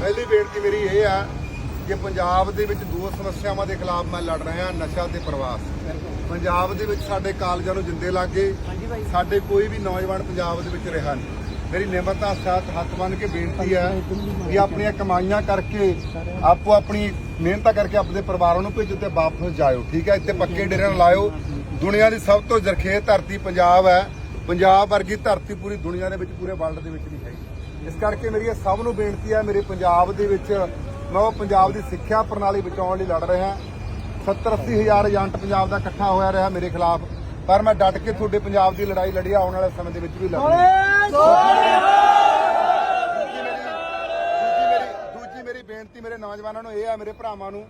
ਪਹਿਲੀ ਬੇਨਤੀ ਮੇਰੀ ਇਹ ਆ ਕਿ ਪੰਜਾਬ ਦੇ ਵਿੱਚ ਦੋ ਸਮੱਸਿਆਵਾਂ ਦੇ ਖਿਲਾਫ ਮੈਂ ਲੜ ਰਿਹਾ ਨਸ਼ਾ ਤੇ ਪ੍ਰਵਾਸ। ਪੰਜਾਬ ਦੇ ਵਿੱਚ ਸਾਡੇ ਕਾਲਜਾਂ ਨੂੰ ਜਿੰਦੇ ਲੱਗ ਸਾਡੇ ਕੋਈ ਵੀ ਨੌਜਵਾਨ ਪੰਜਾਬ ਦੇ ਵਿੱਚ ਰਿਹਾ ਨਹੀਂ। ਮੇਰੀ ਨਿਮਰਤਾ ਸਾਥ ਹੱਥ ਬੰਨ ਕੇ ਬੇਨਤੀ ਹੈ ਕਿ ਆਪਣੀਆਂ ਕਮਾਈਆਂ ਕਰਕੇ ਆਪੋ ਆਪਣੀ ਮਿਹਨਤਾਂ ਕਰਕੇ ਆਪਣੇ ਪਰਿਵਾਰਾਂ ਨੂੰ ਭੇਜੋ ਤੇ ਵਾਪਸ ਜਾਇਓ ਠੀਕ ਹੈ? ਇੱਥੇ ਪੱਕੇ ਡੇਰੇ ਲਾਇਓ। ਦੁਨੀਆ ਦੀ ਸਭ ਤੋਂ ਜ਼ਰਖੇਜ਼ ਧਰਤੀ ਪੰਜਾਬ ਹੈ। ਪੰਜਾਬ ਵਰਗੀ ਧਰਤੀ ਪੂਰੀ ਦੁਨੀਆ ਦੇ ਵਿੱਚ ਪੂਰੇ ਵਰਲਡ ਦੇ ਵਿੱਚ ਨਹੀਂ ਹੈਗੀ। ਇਸ ਕਰਕੇ ਮੇਰੀ ਇਹ ਸਭ ਨੂੰ ਬੇਨਤੀ ਹੈ ਮੇਰੇ ਪੰਜਾਬ ਦੇ ਵਿੱਚ ਮੈਂ ਉਹ ਪੰਜਾਬ ਦੀ ਸਿੱਖਿਆ ਪ੍ਰਣਾਲੀ ਬਚਾਉਣ ਲਈ ਲੜ ਰਿਹਾ। 70 80 ਹਜ਼ਾਰ ਏਜੰਟ ਪੰਜਾਬ ਦਾ ਇਕੱਠਾ ਹੋਇਆ ਰਿਹਾ ਮੇਰੇ ਖਿਲਾਫ। ਪਰ ਮੈਂ ਡਟ ਕੇ ਤੁਹਾਡੇ ਪੰਜਾਬ ਦੀ ਲੜਾਈ ਲੜੀ ਆਉਣ ਵਾਲੇ ਸਮੇਂ ਦੇ ਵਿੱਚ ਵੀ ਲੜਾਂਗਾ ਦੂਜੀ ਮੇਰੀ ਦੂਜੀ ਮੇਰੀ ਬੇਨਤੀ ਮੇਰੇ ਨੌਜਵਾਨਾਂ ਨੂੰ ਇਹ ਆ ਮੇਰੇ ਭਰਾਵਾਂ ਨੂੰ।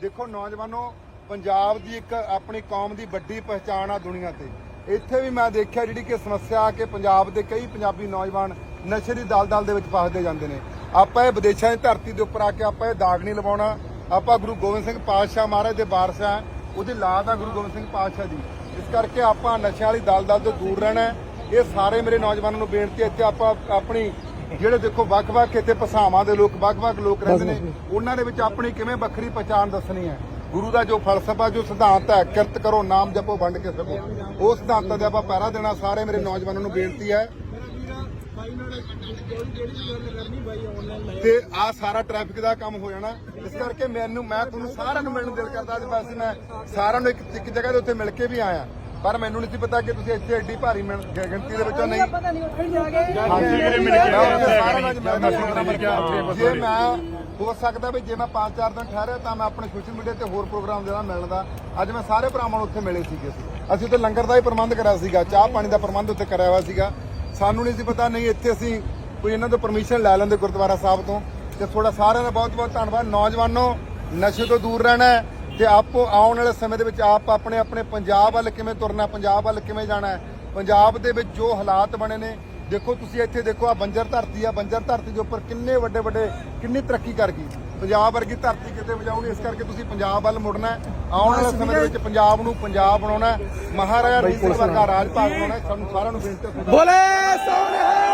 ਦੇਖੋ ਨੌਜਵਾਨੋ ਪੰਜਾਬ ਦੀ ਇੱਕ ਆਪਣੀ ਕੌਮ ਦੀ ਵੱਡੀ ਪਹਿਚਾਣ ਆ ਦੁਨੀਆ ਤੇ। ਇੱਥੇ ਵੀ ਮੈਂ ਦੇਖਿਆ ਜਿਹੜੀ ਕਿ ਸਮੱਸਿਆ ਆ ਕਿ ਪੰਜਾਬ ਦੇ ਕਈ ਪੰਜਾਬੀ ਨੌਜਵਾਨ ਨਸ਼ੇ ਦੀ ਦਲਦਲ ਦੇ ਵਿੱਚ ਫਸਦੇ ਜਾਂਦੇ ਨੇ। ਆਪਾਂ ਇਹ ਵਿਦੇਸ਼ਾਂ ਦੀ ਧਰਤੀ ਦੇ ਉੱਪਰ ਆ ਕੇ ਆਪਾਂ ਇਹ ਦਾਗ ਨਹੀਂ ਲਵਾਉਣਾ। ਆਪਾਂ ਗੁਰੂ ਗੋਬਿੰਦ ਸਿੰਘ ਪਾਤਸ਼ਾਹ ਮਹਾਰਾਜ ਦੇ ਵਾਰਸ ਆ ਉਹਦੀ ਲਾਦ ਆ ਗੁਰੂ ਗੋਬਿੰਦ ਸਿੰਘ ਪਾਤਸ਼ਾਹ ਦੀ। ਇਸ ਕਰਕੇ ਆਪਾਂ ਨਸ਼ਿਆਂ ਵਾਲੀ ਦਲਦਲ ਤੋਂ ਦੂਰ ਰਹਿਣਾ। ਇਹ ਸਾਰੇ ਮੇਰੇ ਨੌਜਵਾਨਾਂ ਨੂੰ ਬੇਨਤੀ ਹੈ ਇੱਥੇ ਆਪਾਂ ਆਪਣੀ ਜਿਹੜੇ ਦੇਖੋ ਵੱਖ-ਵੱਖ ਇੱਥੇ ਭਾਸ਼ਾਵਾਂ ਦੇ ਲੋਕ ਵੱਖ-ਵੱਖ ਲੋਕ ਰਹਿੰਦੇ ਨੇ ਉਹਨਾਂ ਦੇ ਵਿੱਚ ਆਪਣੀ ਕਿਵੇਂ ਵੱਖਰੀ ਪਛਾਣ ਦੱਸਣੀ ਹੈ। ਗੁਰੂ ਦਾ ਜੋ ਫਲਸਫਾ ਜੋ ਸਿਧਾਂਤ ਹੈ ਕਿਰਤ ਕਰੋ ਨਾਮ ਜਪੋ ਵੰਡ ਕੇ ਸਕੋ ਉਹ ਸਿਧਾਂਤਾਂ ਦੇ ਆਪਾਂ ਪਹਿਰਾ ਦੇਣਾ ਸਾਰੇ ਮੇਰੇ ਨੌਜਵਾਨਾਂ ਨੂੰ ਬੇਨਤੀ ਹੈ। ਤੇ ਆ ਸਾਰਾ ਟ੍ਰੈਫਿਕ ਦਾ ਕੰਮ ਹੋ ਜਾਣਾ। ਇਸ ਕਰਕੇ ਮੈਨੂੰ ਮੈਂ ਤੁਹਾਨੂੰ ਸਾਰਿਆਂ ਨੂੰ ਮਿਲਣ ਦਿਲ ਕਰਦਾ ਅੱਜ ਵੈਸੇ ਮੈਂ ਸਾਰਿਆਂ ਨੂੰ ਇੱਕ ਇੱਕ ਜਗ੍ਹਾ ਦੇ ਉੱਤੇ ਮਿਲ ਕੇ ਵੀ ਆਇਆ। ਪਰ ਮੈਨੂੰ ਨਹੀਂ ਸੀ ਪਤਾ ਕਿ ਤੁਸੀਂ ਇੱਥੇ ਐਡੀ ਭਾਰੀ ਗਿਣਤੀ ਦੇ ਵਿੱਚੋਂ ਨਹੀਂ। ਪਤਾ ਨਹੀਂ ਉੱਥੇ ਜਾ ਕੇ ਹਾਂਜੀ ਮੇਰੇ ਮਿਲ ਕੇ ਜੇ ਮੈਂ ਹੋ ਸਕਦਾ ਵੀ ਜੇ ਮੈਂ 5-4 ਦਿਨ ਠਹਿਰਿਆ ਤਾਂ ਮੈਂ ਆਪਣੇ ਸੋਸ਼ਲ ਮੀਡੀਆ ਤੇ ਹੋਰ ਪ੍ਰੋਗਰਾਮ ਦੇਣਾ ਮਿਲਣ ਦਾ, ਅੱਜ ਮੈਂ ਸਾਰੇ ਭਰਾਵਾਂ ਨੂੰ ਉੱਥੇ ਮਿਲੇ ਸੀਗੇ ਅਸੀਂ। ਅਸੀਂ ਉੱਥੇ ਲੰਗਰ ਦਾ ਹੀ ਪ੍ਰਬੰਧ ਕਰਿਆ ਸੀਗਾ, ਚਾਹ ਪਾਣੀ ਦਾ ਪ੍ਰਬੰਧ ਉੱਥੇ ਕਰਿਆ ਹੋਇਆ ਸੀਗਾ। ਸਾਨੂੰ ਨਹੀਂ ਸੀ ਪਤਾ, ਨਹੀਂ ਇੱਥੇ ਅਸੀਂ ਕੋਈ ਇਹਨਾਂ ਤੋਂ ਪਰਮਿਸ਼ਨ ਲੈ ਲੈਂਦੇ ਗੁਰਦੁਆਰਾ ਸਾਹਿਬ ਤੋਂ। ਤੇ ਤੁਹਾਡਾ ਸਾਰਿਆਂ ਦਾ ਬਹੁਤ ਬਹੁਤ ਧੰਨਵਾਦ। ਨੌਜਵਾਨੋ, ਨਸ਼ੇ ਤੋਂ ਦੂਰ ਰਹਿਣਾ ਹੈ ਤੇ ਆਪੋ ਆਉਣ ਵਾਲੇ ਸਮੇਂ ਦੇ ਵਿੱਚ ਆਪ ਆਪਣੇ ਆਪਣੇ ਪੰਜਾਬ ਵੱਲ ਕਿਵੇਂ ਤੁਰਨਾ ਪੰਜਾਬ ਵੱਲ ਕਿਵੇਂ ਜਾਣਾ ਹੈ, ਪੰਜਾਬ ਦੇ ਵਿੱਚ ਜੋ ਹਾਲਾਤ ਬਣੇ ਨੇ ਦੇਖੋ ਤੁਸੀਂ ਇੱਥੇ ਦੇਖੋ ਆ ਬੰਜਰ ਧਰਤੀ ਆ ਬੰਜਰ ਧਰਤੀ ਦੇ ਉੱਪਰ ਕਿੰਨੇ ਵੱਡੇ ਵੱਡੇ ਕਿੰਨੀ ਤਰੱਕੀ ਕਰ ਗਈ। ਪੰਜਾਬ ਵਰਗੀ ਧਰਤੀ ਕਿਤੇ ਵਜਾਉਣੀ ਇਸ ਕਰਕੇ ਤੁਸੀਂ ਪੰਜਾਬ ਵੱਲ ਮੁੜਨਾ ਆਉਣ ਵਾਲੇ ਸਮੇਂ ਦੇ ਵਿੱਚ ਪੰਜਾਬ ਨੂੰ ਪੰਜਾਬ ਬਣਾਉਣਾ ਮਹਾਰਾਜਾ ਰਣਜੀਤ ਸਿੰਘ ਵਰਗਾ ਰਾਜ ਭਾਗ ਬਣਾਉਣਾ ਸਾਨੂੰ ਸਾਰਿਆਂ ਨੂੰ ਬੇਨਤੀ ਹੈ ਬੋਲੇ ਸੋਨਿਹਾ